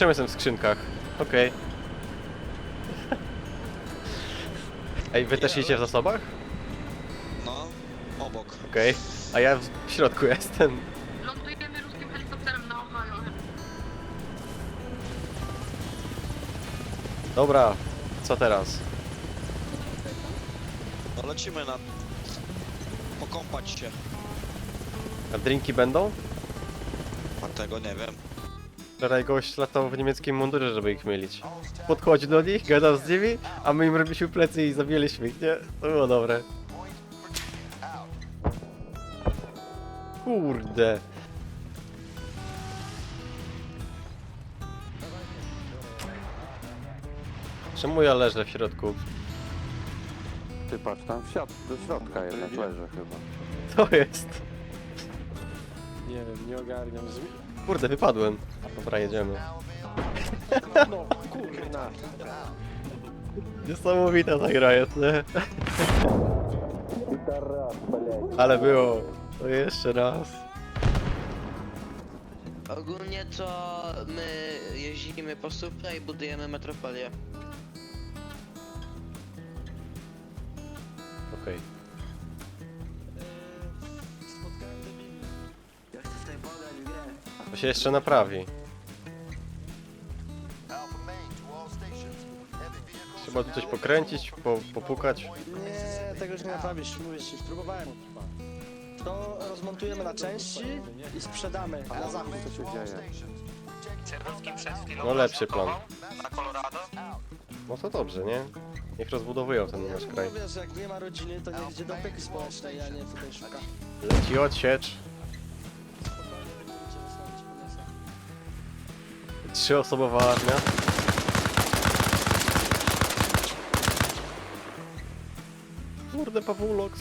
czemu jestem w skrzynkach? Okej. Ej, wy też idziecie w zasobach? No, obok. Okej. A ja w w środku jestem. Lądujemy ruskim helikopterem na Ohio. Dobra, co teraz? No lecimy na... Pokąpać się. A drinki będą? A tego nie wiem. Wczoraj gość latał w niemieckim mundurze, żeby ich mylić. Podchodzi do nich, gadał z nimi, a my im robiliśmy plecy i zabijaliśmy ich, nie? To było dobre. Kurde. Czemu ja leżę w środku? Ty patrz, tam w siat, do środka jednak leży chyba. To jest. Nie wiem, nie ogarniam. Zmi... Kurde, wypadłem. Dobra, jedziemy. No, kurna. Niesamowita ta gra jest, nie? Ale było. To jeszcze raz. Ogólnie to my jeździmy po Supra i budujemy metropolię. Okej. To się jeszcze naprawi. Trzeba tu coś pokręcić, po, popukać. Nie, tego już nie naprawisz, ci, próbowałem. To rozmontujemy na części i sprzedamy na zachód. Co się dzieje? No lepszy plan. No to dobrze, nie? Niech rozbudowują ten nasz kraj. No wiesz, jak nie ma rodziny, to niech idzie do opieki społecznej, a nie tutaj szuka. Leci odsiecz. Trzyosobowa armia. Kurde, Pawulox.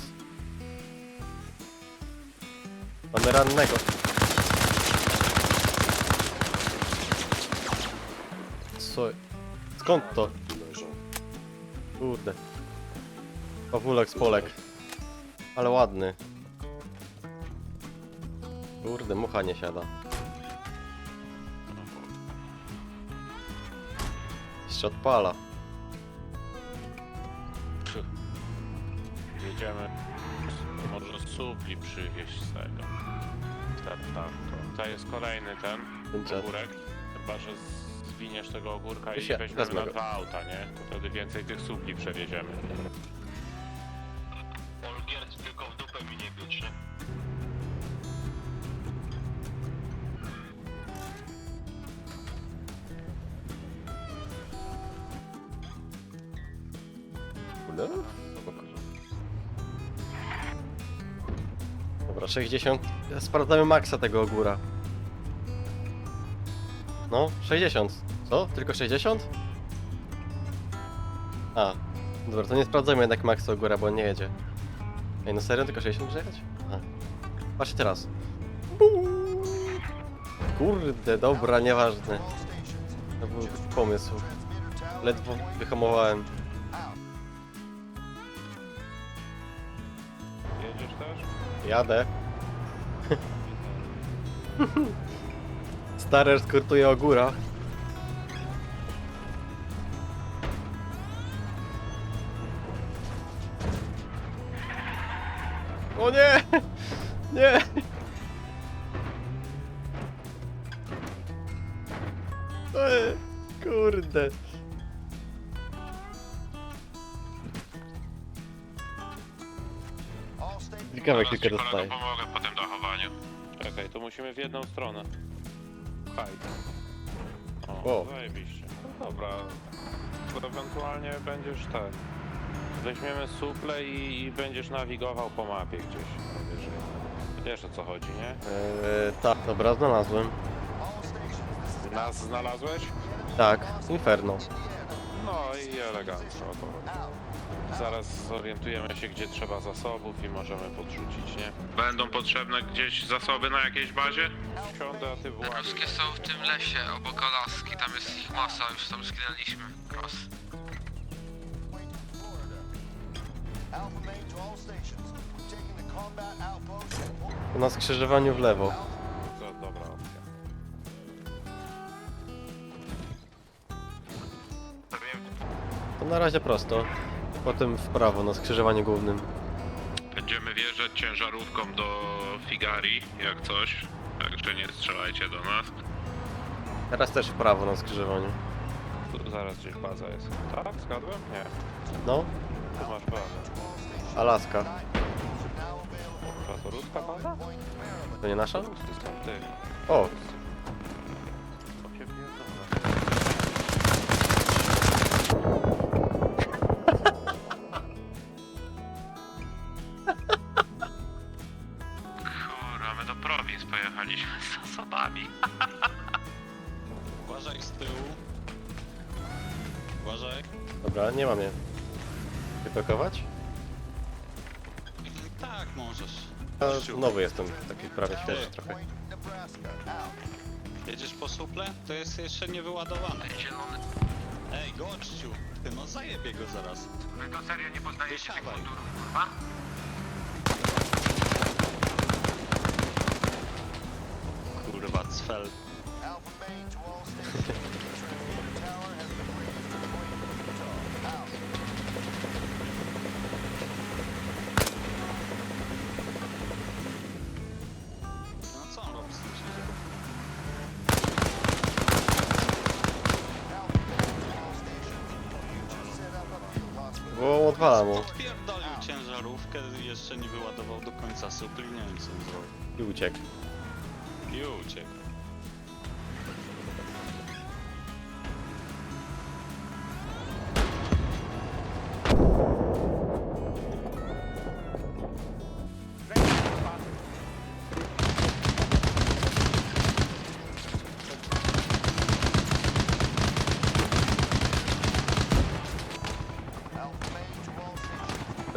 Mamy rannego. Co? Skąd to? Kurde. Pawulox Polek. Ale ładny. Kurde, mucha nie siada. Jeszcze odpala. Jedziemy. Może supli przywieźć z tego. Tak. To, jest kolejny ten ogórek. Chyba, że zwiniesz tego ogórka i Się- weźmiemy wezmę na go. dwa auta, nie? To wtedy więcej tych supli przewieziemy. Kurde. Spoko. Dobra, 60. Sprawdzamy maksa tego ogóra. No, 60. Co? Tylko 60? A, dobra, to nie sprawdzamy jednak maksa ogóra, bo on nie jedzie. Ej, no serio? Tylko 60 może jechać? A. Patrzcie teraz. Kurde, dobra, nieważne. To był pomysł. Ledwo wyhamowałem. Jadę. Stary skurtuje o górach. O nie! Nie! Kurde. Ciekawe, Zaraz kilka ci kolego dostaje. pomogę po tym dachowaniu. Czekaj, to musimy w jedną stronę. Haj. O, O. zajebiście. No dobra. To ewentualnie będziesz ten. Weźmiemy suple i, i będziesz nawigował po mapie gdzieś. Najwyżej. Wiesz o co chodzi, nie? Eee, tak, dobra, znalazłem. Nas znalazłeś? Tak, Inferno. No i elegancko. To. Zaraz zorientujemy się, gdzie trzeba zasobów i możemy podrzucić, nie? Będą potrzebne gdzieś zasoby na jakiejś bazie? Siądę, a ty właduj. Ruskie są w tym lesie obok Alaski, tam jest ich masa, już tam zginęliśmy. Raz. Na skrzyżowaniu w lewo. To dobra na razie prosto. Potem w prawo na skrzyżowaniu głównym. Będziemy wjeżdżać ciężarówką do Figari, jak coś. Także nie strzelajcie do nas. Teraz też w prawo na skrzyżowaniu. Tu zaraz gdzieś baza jest. Tak? Zgadłem? Nie. No, Tu masz bazę. Alaska. Chyba to ruska baza? To nie nasza? Są ty. O, pojechaliśmy z osobami. Uważaj z tyłu. Uważaj. dobra, nie mam je. Wypakować? Tak, możesz. Ja znowu jestem taki prawie świeży trochę. Jedziesz po suple? To jest jeszcze niewyładowane. Zielony. Ej, gościu! Ty no zajebie go zaraz. Wy to serio nie poznajecie tych mundurów, kurwa? No co on robi z tym ciężarem? Bo odwala mu Odpierdolił ciężarówkę, jeszcze nie wyładował do końca supli, nie wiem co on zrobił. i uciekł. I uciekł.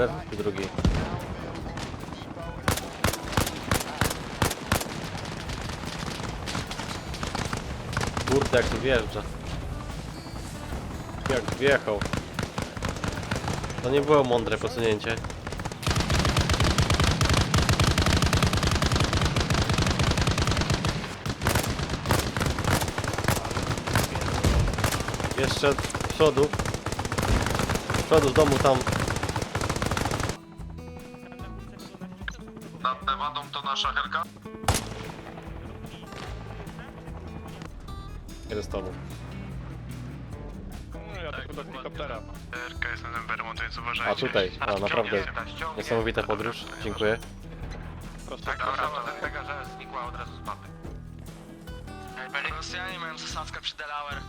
Pewnie drugi. Kurde, jak tu wjeżdża. Jak wjechał. To nie było mądre posunięcie. Jeszcze z przodu. Z przodu z domu tam tobą. No ja tylko do helikoptera. Helka jest na Denver, więc A tutaj, a naprawdę niesamowita podróż. Dziękuję. Tak, dobra, to tego, że znikła od razu z mapy. Rosjanie mają zasadzkę przy Delaware.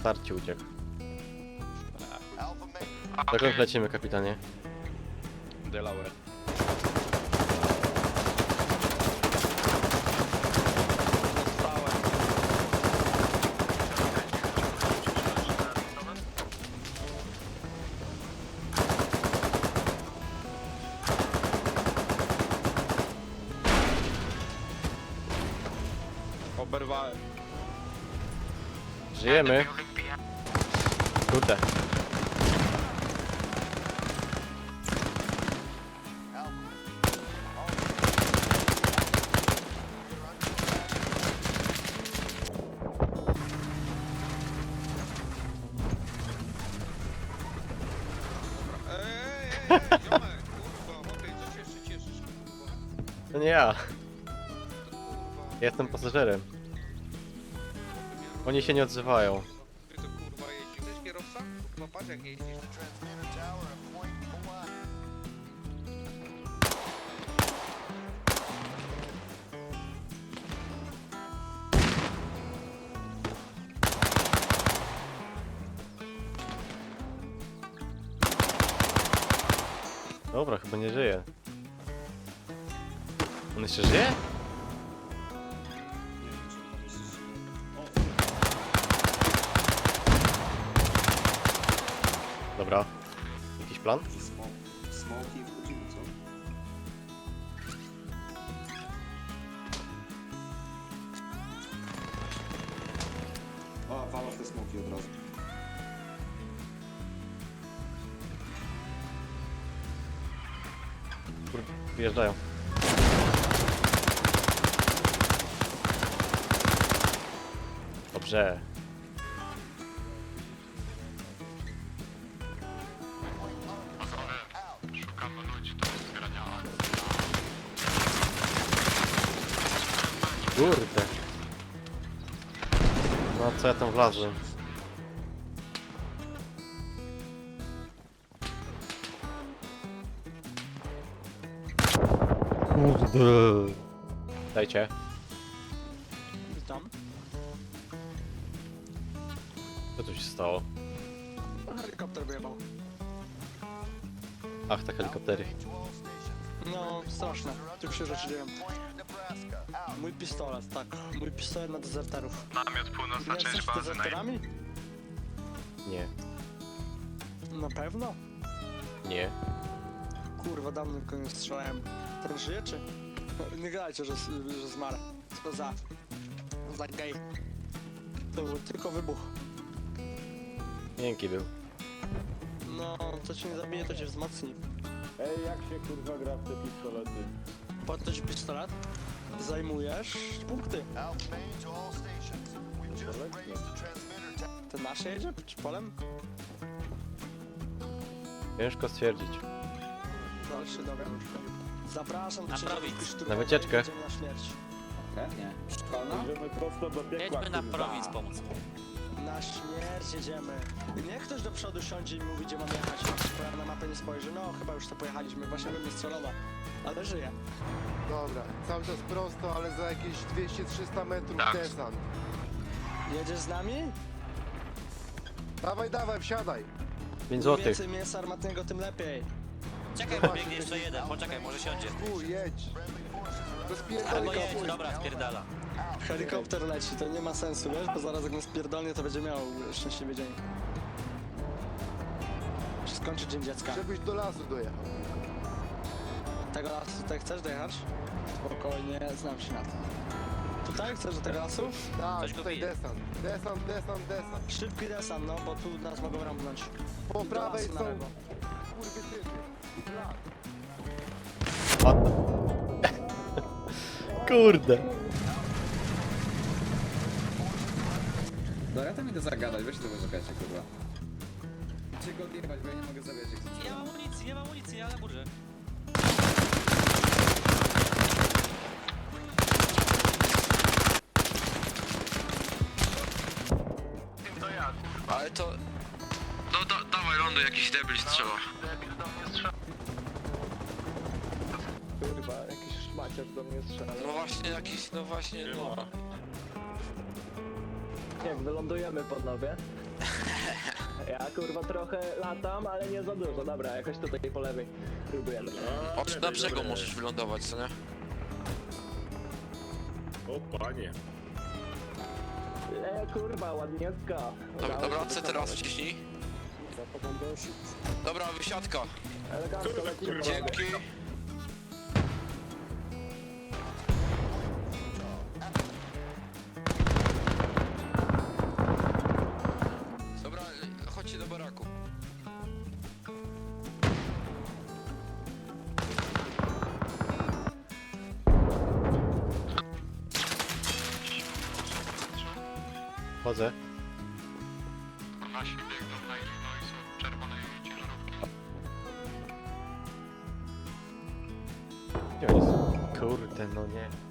Starcie uciekł. Dokąd lecimy, kapitanie? Delaware. Oberwałem. Żyjemy. Kurde. To nie ja. Jestem pasażerem. Oni się nie odzywają. Ty to kurwa jeździsz, też kierowca? Kurwa patrz jak jeździsz. Dobra, chyba nie żyje. On jeszcze żyje? Dobra. Jakiś plan? Smoki i wchodzimy, co? O, wala w te smoki od razu. Kurde, wjeżdżają. Dobrze. Kurde. No co ja tam wlazłem? Kurde. Dajcie. Witam. Co tu się stało? Helikopter wyjebał. Ach, te helikoptery. No, straszne. Tu się rzeczy dzieją. Mój pistolet, tak. Mój pistolet na dezerterów. Namiot północna Nie część jesteś bazy na dezerterami? Nie, Na pewno? nie. Kurwa, dawno go nie strzelałem. Ten żyje czy? Nie gadajcie, że, że zmarł. Co za... za gej. To był tylko wybuch. Miękki był. No, to cię nie zabije, to cię wzmocni. Ej, jak się kurwa gra w te pistolety? Po to ci pistolet, zajmujesz punkty. Te nasze jedzie? Czy polem? Ciężko stwierdzić. Się dowiem. Zapraszam do szturmowej, Na wycieczkę. jedziemy na śmierć. Idziemy prosto do piekła, Jedźmy na kurwa. pomóc. Na śmierć jedziemy. Niech ktoś do przodu siądzie i mówi, gdzie mam jechać. Bo ja na mapę nie spojrzy. No, chyba już to pojechaliśmy. Właśnie bym nie strzelowa. Ale żyje. Dobra, cały czas prosto, ale za jakieś 200-300 metrów Tak. desant. Jedziesz z nami? Dawaj, dawaj, wsiadaj. 5 Im złotych. więcej mięsa armatnego, tym lepiej. Czekaj, bo biegnie jeszcze jeden, poczekaj, może siądzie. Chuj, jedź. Rozpierdolę Albo jedź, dobra, spierdala. Helikopter leci, to nie ma sensu, wiesz? Bo zaraz jak nas pierdolnie, to będzie miał szczęśliwy dzień. Czy skończy dzień dziecka? Żebyś do lasu dojechał. Tego lasu tutaj chcesz dojechać? Spokojnie, znam się na to. Tutaj chcesz do tego lasu? Tak, Coś go tutaj bije. desant. Desant, desant, desant. Szybki desant, no, bo tu nas mogą rąbnąć. Po Do prawej lasu na są lewo. kurwy A... Kurde. Dobra, to mi to zagadać, weź tego czekajcie, kurwa. Czy go odjebać, bo ja nie mogę zabrać jak chcę. Nie mam amunicji, nie mam amunicji, ale burzę. Ale to... No da, dawaj lądu, jakiś debil strzela. Kurwa, jakiś szmaciarz do mnie strzela. No właśnie jakiś, no właśnie, no. Wylądujemy, panowie? Ja kurwa trochę latam, ale nie za dużo. Dobra, jakoś tutaj po lewej próbujemy. O, na brzegu możesz wylądować, co nie? O panie. E, kurwa, ładniutka. Dobra, dobra, C teraz wciśnij. Dobra, wysiadka. Elegancko, lecimy. Dzięki. Chodzę. Nasi biegną na Illinois od czerwonej ciężarówki. Gdzie on jest? Kurde, no nie.